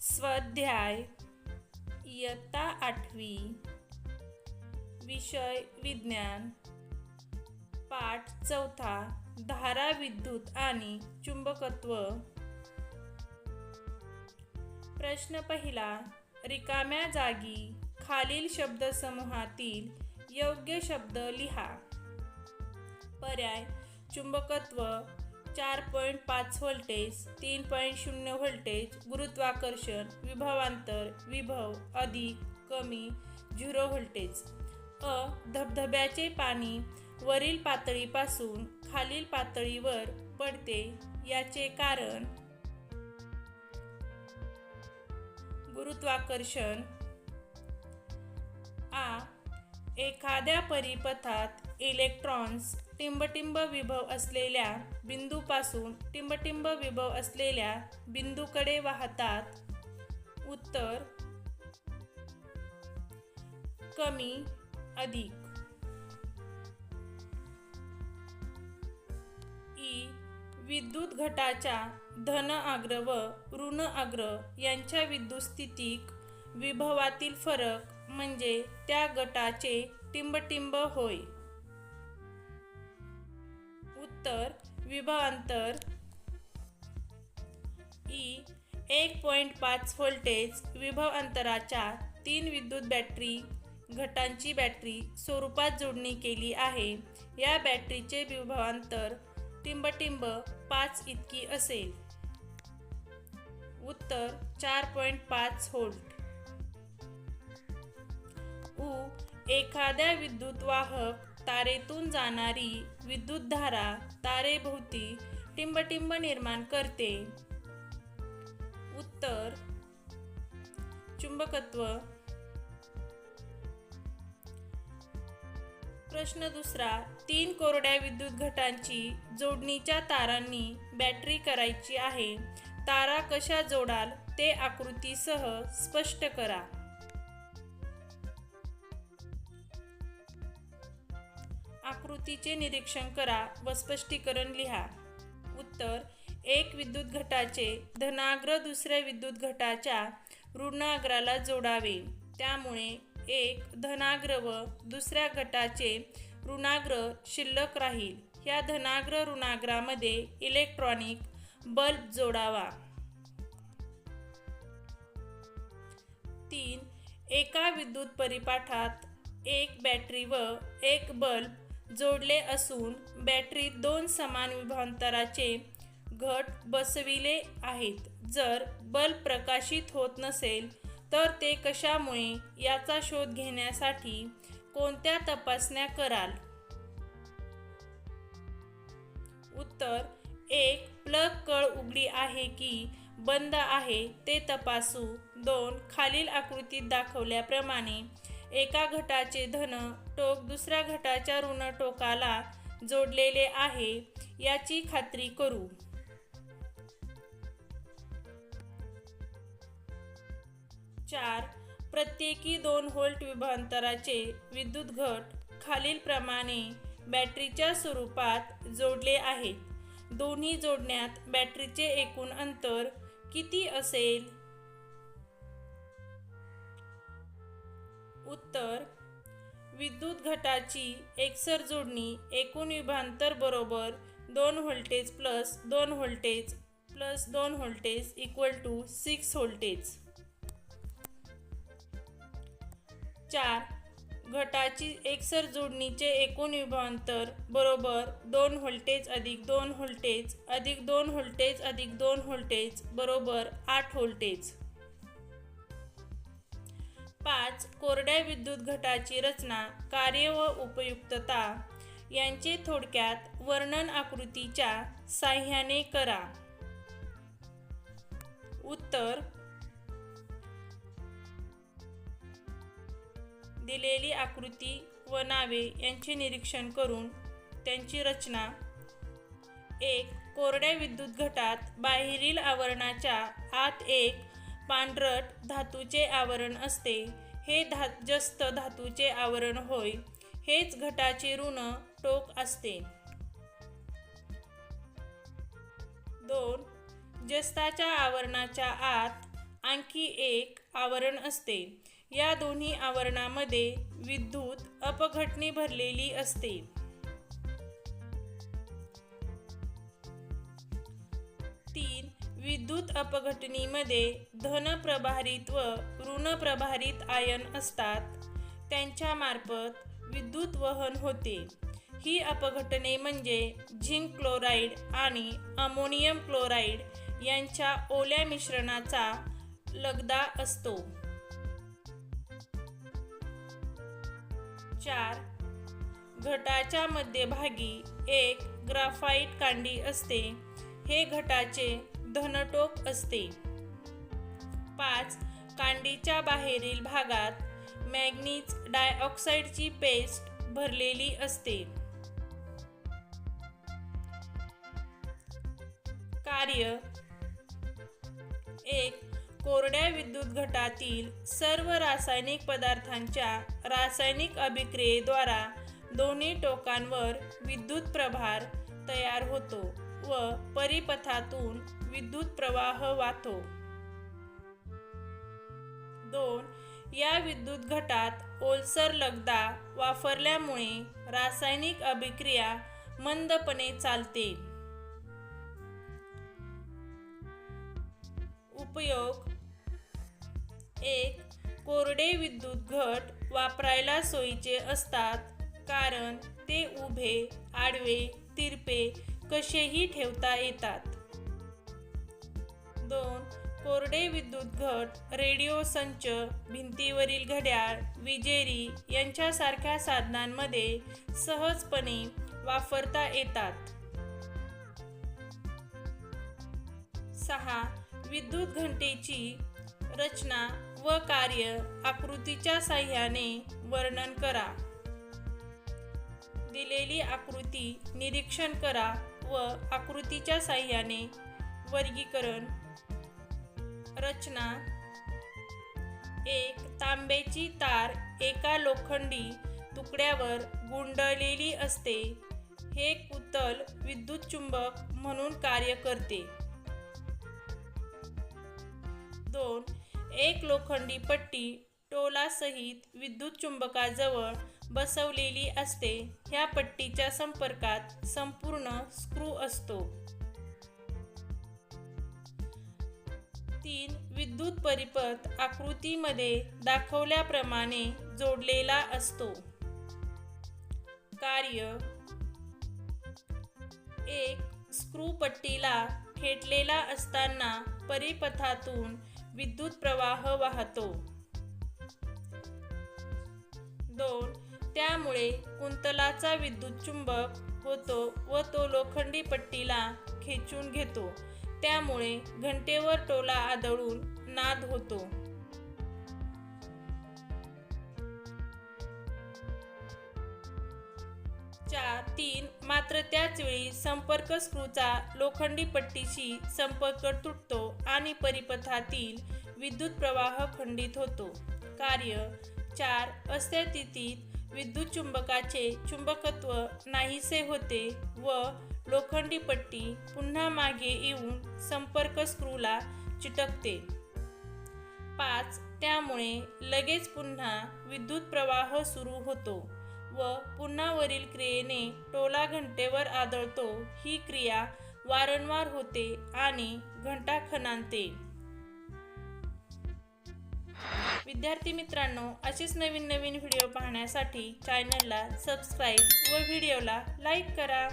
स्वाध्याय इयत्ता आठवी विषय विज्ञान पाठ चौथा धारा विद्युत आणि चुंबकत्व. प्रश्न पहिला रिकाम्या जागी खालील शब्दसमूहातील योग्य शब्द लिहा. पर्याय चुंबकत्व चार पॉईंट पाच व्होल्टेज तीन पॉईंट शून्य व्होल्टेज गुरुत्वाकर्षण विभवांतर विभव अधिक कमी झिरो व्होल्टेज. अ धबधब्याचे पाणी वरील पातळीपासून खालील पातळीवर पडते याचे कारण गुरुत्वाकर्षण. आ एखाद्या परिपथात इलेक्ट्रॉन्स टिंबटिंब विभव असलेल्या बिंदूपासून टिंबटिंब विभव असलेल्या बिंदूकडे वाहतात. उत्तर कमी अधिक. ई विद्युत घटाच्या धन आग्र व ऋण आग्र यांच्या विद्युत स्थितीक विभवातील फरक म्हणजे त्या गटाचे टिंबटिंब होय. उत्तर विभवांतर ई एक पॉईंट पाच व्होल्टेज विभव अंतराच्या तीन विद्युत बॅटरी घटांची बॅटरी स्वरूपात जोडणी केली आहे. या बॅटरीचे विभवांतर टिंबटिंब पाच इतकी असेल. उत्तर चार पॉईंट पाच व्होल्ट. उ एखाद्या विद्युत वाहक तारेतून जाणारी विद्युतधारा तारेभोवती टिंबटिंब निर्माण करते. उत्तर. चुंबकत्व. प्रश्न दुसरा. तीन कोरड्या विद्युत घटांची जोडणीच्या तारांनी बॅटरी करायची आहे. तारा कशा जोडाल ते आकृतीसह स्पष्ट करा. आकृतीचे निरीक्षण करा व स्पष्टीकरण लिहा. उत्तर एक विद्युत घटाचे धनाग्र दुसऱ्या विद्युत घटाच्या ऋणाग्राला जोडावे. त्यामुळे एक धनाग्र व दुसऱ्या गटाचे ऋणाग्र शिल्लक राहील. या धनाग्र ऋणाग्रामध्ये इलेक्ट्रॉनिक बल्ब जोडावा. तीन एका विद्युत परिपाठात एक बॅटरी व एक बल्ब जोडले असून बॅटरीत दोन समान विभांतराचे घट बसविले आहेत. जर बल्ब प्रकाशित होत नसेल तर ते कशामुळे याचा शोध घेण्यासाठी कोणत्या तपासण्या कराल? उत्तर एक प्लग कळ उघडी आहे की बंद आहे ते तपासू. दोन खालील आकृतीत दाखवल्याप्रमाणे एका घटाचे धन टोक दुसऱ्या घटाच्या ऋण टोकाला जोडलेले आहे याची खात्री करू. चार प्रत्येकी दोन व्होल्ट विभांतराचे विद्युत घट खालीलप्रमाणे बॅटरीच्या स्वरूपात जोडले आहेत. दोन्ही जोडण्यात बॅटरीचे एकूण अंतर किती असेल? उत्तर विद्युत घटाची एकसर जोडणी एकूण विभांतर बरोबर दोन व्होल्टेज प्लस दोन व्होल्टेज प्लस दोन voltage equal to six voltage. चार घटाची एकसर जोडणीचे एकूण विभांतर बरोबर दोन व्होल्टेज अधिक दोन व्होल्टेज अधिक दोन व्होल्टेज अधिक दोन व्होल्टेज बरोबर आठ व्होल्टेज. पाच कोरड्या विद्युत घटाची रचना कार्य व उपयुक्तता यांचे थोडक्यात वर्णन आकृतीच्या साह्याने करा. उत्तर. दिलेली आकृती व नावे यांचे निरीक्षण करून त्यांची रचना. एक कोरड्या विद्युत घटात बाहेरील आवरणाच्या आत एक पांढरट धातूचे आवरण असते. हे धा जस्त धातूचे आवरण होय. हेच घटाचे ऋण टोक असते. दोन जस्ताच्या आवरणाच्या आत आणखी एक आवरण असते. या दोन्ही आवरणामध्ये विद्युत अपघटने भरलेली असते. विद्युत अपघटनीमध्ये धन प्रभारित व ऋण प्रभारित आयन असतात. त्यांच्यामार्फत विद्युत वहन होते. ही अपघटने म्हणजे झिंक क्लोराईड आणि अमोनियम क्लोराईड यांच्या ओल्या मिश्रणाचा लगदा असतो. चार. घटाच्या मध्यभागी एक ग्राफाईट कांडी असते. हे घटाचे धनटोक असते. पाच कांडीच्या बाहेरील भागात मॅग्नीज डायऑक्साईडची पेस्ट भरलेली असते. कार्य. एक कोरड्या विद्युत घटातील सर्व रासायनिक पदार्थांच्या रासायनिक अभिक्रियेद्वारा दोन्ही टोकांवर विद्युत प्रभार तयार होतो व परिपथातून विद्युत प्रवाह वाहतो. दोन या विद्युत घटात ओलसर लगदा वापरल्यामुळे रासायनिक अभिक्रिया मंदपणे चालते. उपयोग एक कोरडे विद्युत घट वापरायला सोयीचे असतात कारण ते उभे आडवे तिरपे कसेही ठेवता येतात. दोन कोरडे विद्युत घट रेडिओ संच भिंतीवरील घड्याळ विजेरी यांच्यासारख्या साधनांमध्ये सहजपणे वापरता येतात. सहा विद्युत घंटेची रचना व कार्य आकृतीच्या साह्याने वर्णन करा. दिलेली आकृती निरीक्षण करा व आकृतीच्या साह्याने वर्गीकरण रचना. एक तांब्याची तार एका लोखंडी तुकड्यावर गुंडलेली असते. हे कुतल विद्युत चुंबक म्हणून कार्य करते. दोन एक लोखंडी पट्टी टोलासहित विद्युत चुंबकाजवळ बसवलेली असते. ह्या पट्टीच्या संपर्कात संपूर्ण स्क्रू असतो. तीन विद्युत परिपथ आकृतीमध्ये दाखवल्याप्रमाणे जोडलेला असतो. कार्य एक स्क्रू पट्टीला खेटलेला असताना परिपथातून विद्युत प्रवाह वाहतो. दोन त्यामुळे कुंतलाचा विद्युत चुंबक होतो व तो लोखंडी पट्टीला खेचून घेतो. त्यामुळे घंटेवर टोला आदळून नाद होतो. चार तीन मात्र त्याच वेळी संपर्क स्क्रूचा लोखंडी पट्टीशी संपर्क तुटतो आणि परिपथातील विद्युत प्रवाह खंडित होतो. कार्य चार अस्थितीत विद्युत चुंबकाचे चुंबकत्व नाहीसे होते व लोखंडी पट्टी पुन्हा मागे येऊन संपर्क स्क्रूला चिटकते. पाच त्यामुळे लगेच पुन्हा विद्युत प्रवाह सुरू होतो व पुन्हा वरील क्रियेने टोला घंटेवर आदळतो. ही क्रिया वारंवार होते आणि घंटा खणांते. विद्यार्थी मित्रांनो असेच नवीन नवीन व्हिडिओ पाहण्यासाठी चॅनलला सबस्क्राईब व व्हिडिओला लाईक करा.